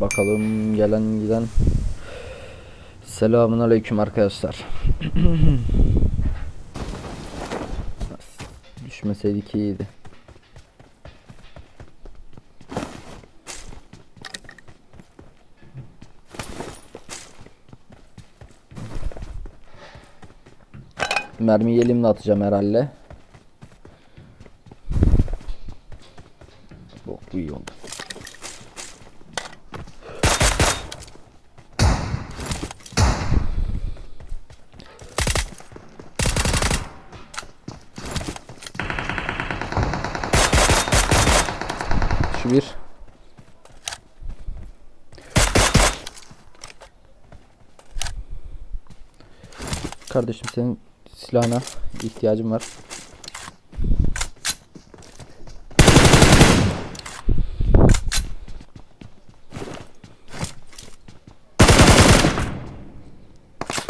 Bakalım gelen giden. Selamun aleyküm arkadaşlar. Düşmeseydik iyiydi. Mermiyi elimle atacağım herhalde. Bu, bu iyi oldu. Bir. Kardeşim senin silahına ihtiyacım var.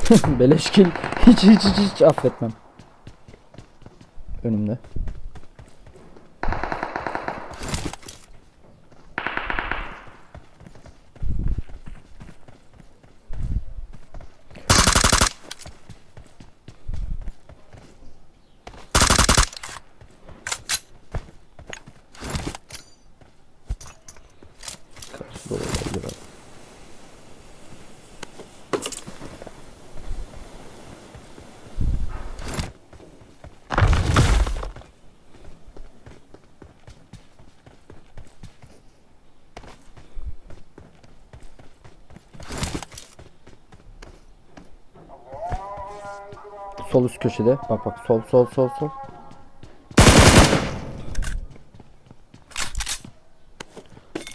Beleşkil hiç hiç hiç hiç affetmem. Önümde. Karşıda olabilir abi. Sol üst köşede. Bak bak sol sol sol sol.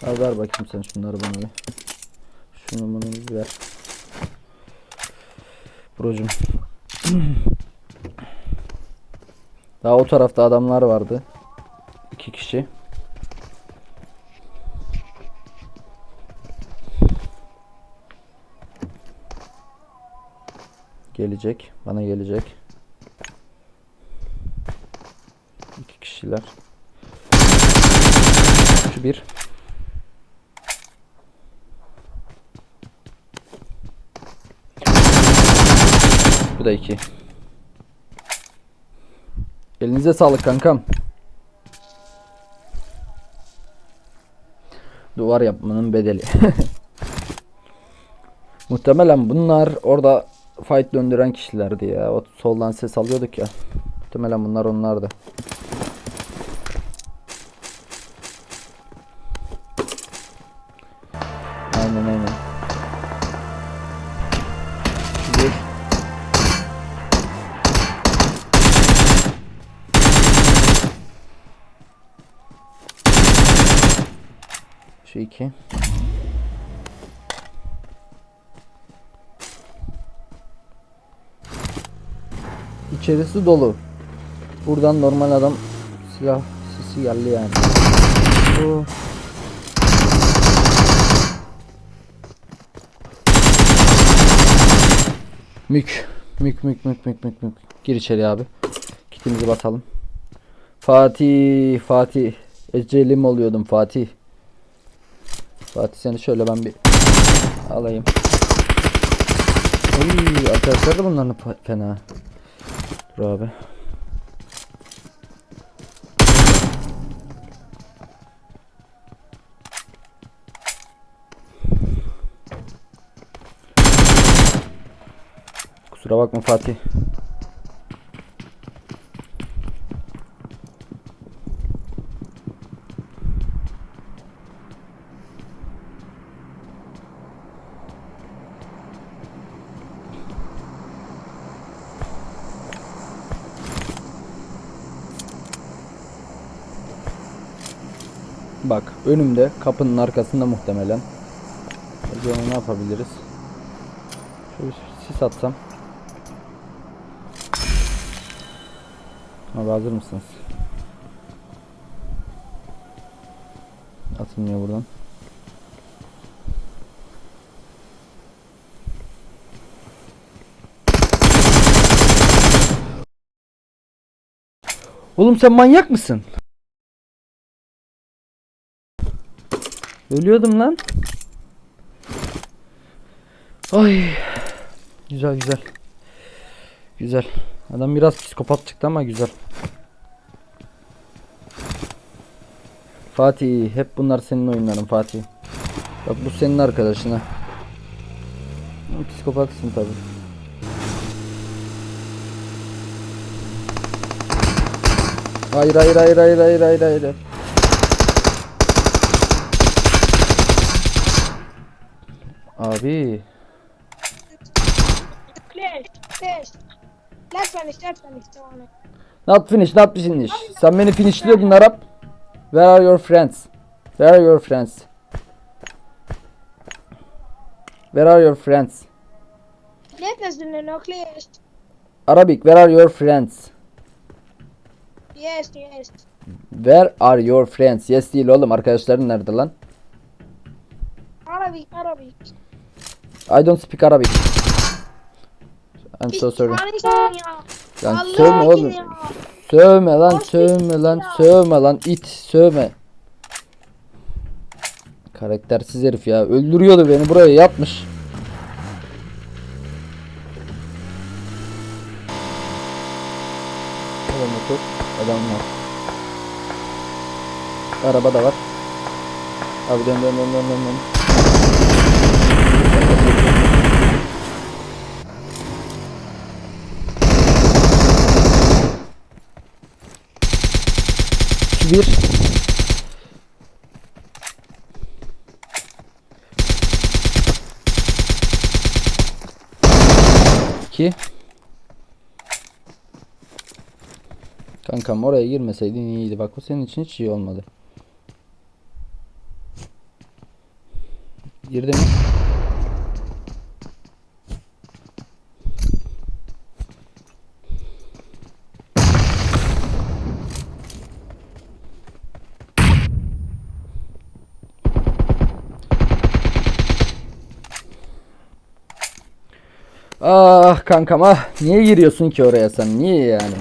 Al ver bakayım sen şunları bana bir. Şunu bana bir ver. Brocum. Daha o tarafta adamlar vardı. İki kişi. Gelecek. Bana gelecek. İki kişiler. Şu bir. Bu da iki. Elinize sağlık kankam. Duvar yapmanın bedeli. Muhtemelen bunlar orada fight döndüren kişilerdi ya. O soldan ses alıyorduk ya. Muhtemelen bunlar onlardı. Aynen aynen. Bir. Şu iki. İçerisi dolu. Buradan normal adam silah sesi geldi yani. Bu Mük. Mük mük mük mük mük mük. Gir içeri abi. Kitimizi basalım. Fatih, Fatih. Ecelim oluyordum Fatih. Fatih seni şöyle ben bir alayım. Oy, arkadaşlar da bunların fena. Dur abi. Kusura bakma Fatih. Bak önümde kapının arkasında muhtemelen. Onu ne yapabiliriz? Şöyle sis atsam. Abi hazır mısınız? Atılmıyor buradan. Oğlum sen manyak mısın? Ölüyordum lan. Ay. Güzel güzel. Güzel. Adam biraz psikopat çıktı ama güzel. Fatih hep bunlar senin oyunların Fatih. Bak bu senin arkadaşına. Psikopatsın tabi. Hayır hayır hayır hayır hayır hayır hayır. Abi Flash, flash. Let's finish, let's finish. Tamam. not finish not finish. Sen beni finishliyordun Arap. Where are your friends? Where are your friends? Where are your friends? Let us do no clash. Arabic where are your friends? Yes, yes. Where are your friends? Yes değil oğlum arkadaşların nerede lan? Arabic, Arabic. I don't speak Arabic. I'm so sorry. Lan Allah sövme oğlum. ya? Sövme lan sövme lan ya. sövme lan it sövme. Karaktersiz herif ya. Öldürüyordu beni buraya yatmış. Adam motor. Adam var. Araba da var. Abi dön dön dön dön dön. dön. İki, Bir. İki. Kankam oraya girmeseydin iyiydi. Bak o senin için hiç iyi olmadı. Girdi mi? Ah kankam ah. Niye giriyorsun ki oraya sen? Niye yani?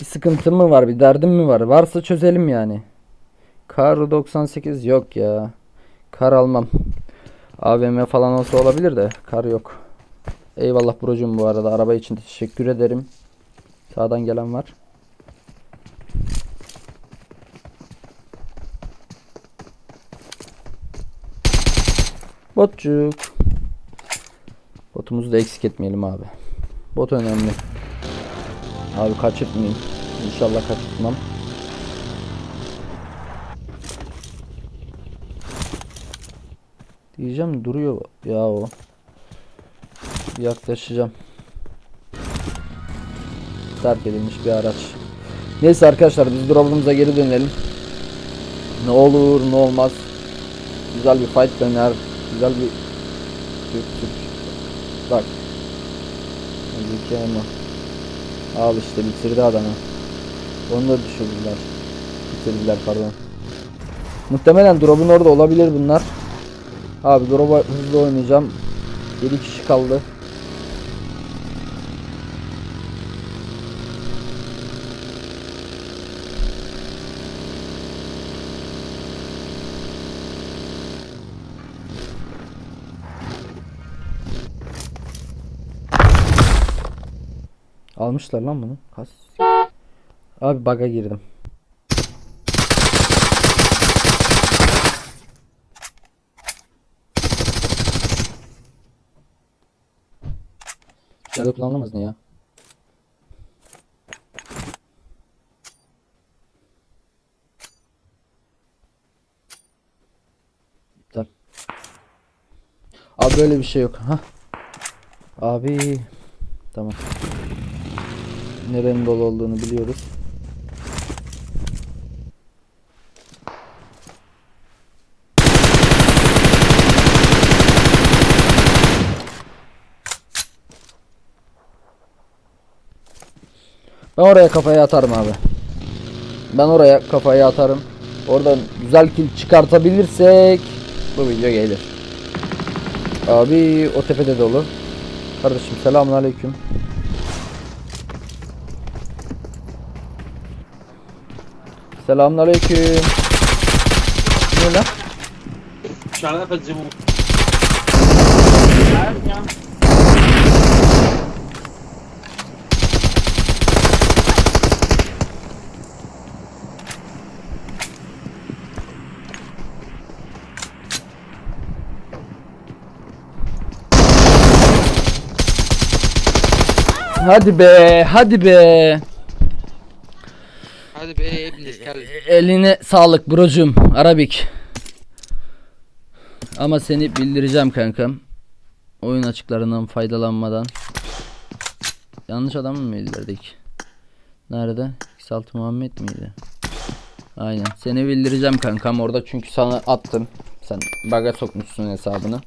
Bir sıkıntın mı var? Bir derdin mi var? Varsa çözelim yani. Kar 98 yok ya. Kar almam. AVM falan olsa olabilir de kar yok. Eyvallah brocum bu arada. Araba için teşekkür ederim. Sağdan gelen var. Botçuk. Botumuzu da eksik etmeyelim abi. Bot önemli. Abi kaçırtmayayım. İnşallah kaçırtmam. Diyeceğim duruyor ya o. Yaklaşacağım. Terk edilmiş bir araç. Neyse arkadaşlar biz drop'umuza geri dönelim. Ne olur ne olmaz. Güzel bir fight döner. Güzel bir Türk Türk. Bak. Ama. Al işte bitirdi adamı. Onu da düşürdüler. Bitirdiler pardon. Muhtemelen drop'un orada olabilir bunlar. Abi drop'a hızlı oynayacağım. 7 kişi kaldı. Almışlar lan bunu. Kas. Abi bug'a girdim. Shadow kullanılamaz ne ya? İptal. Abi böyle bir şey yok. Ha. Abi. Tamam. Nerenin dolu olduğunu biliyoruz. Ben oraya kafayı atarım abi. Ben oraya kafayı atarım. Oradan güzel kill çıkartabilirsek bu video gelir. Abi o tepede dolu. Kardeşim selamun aleyküm. Selamun aleyküm. Ne lan? شعلقة الزمون Hayır ya. Hadi be, hadi be. Hadi be iblis gel. Eline sağlık brocum. Arabik. Ama seni bildireceğim kankam. Oyun açıklarından faydalanmadan. Yanlış adam mı bildirdik? Nerede? X6 Muhammed miydi? Aynen. Seni bildireceğim kankam orada çünkü sana attım. Sen baga sokmuşsun hesabını.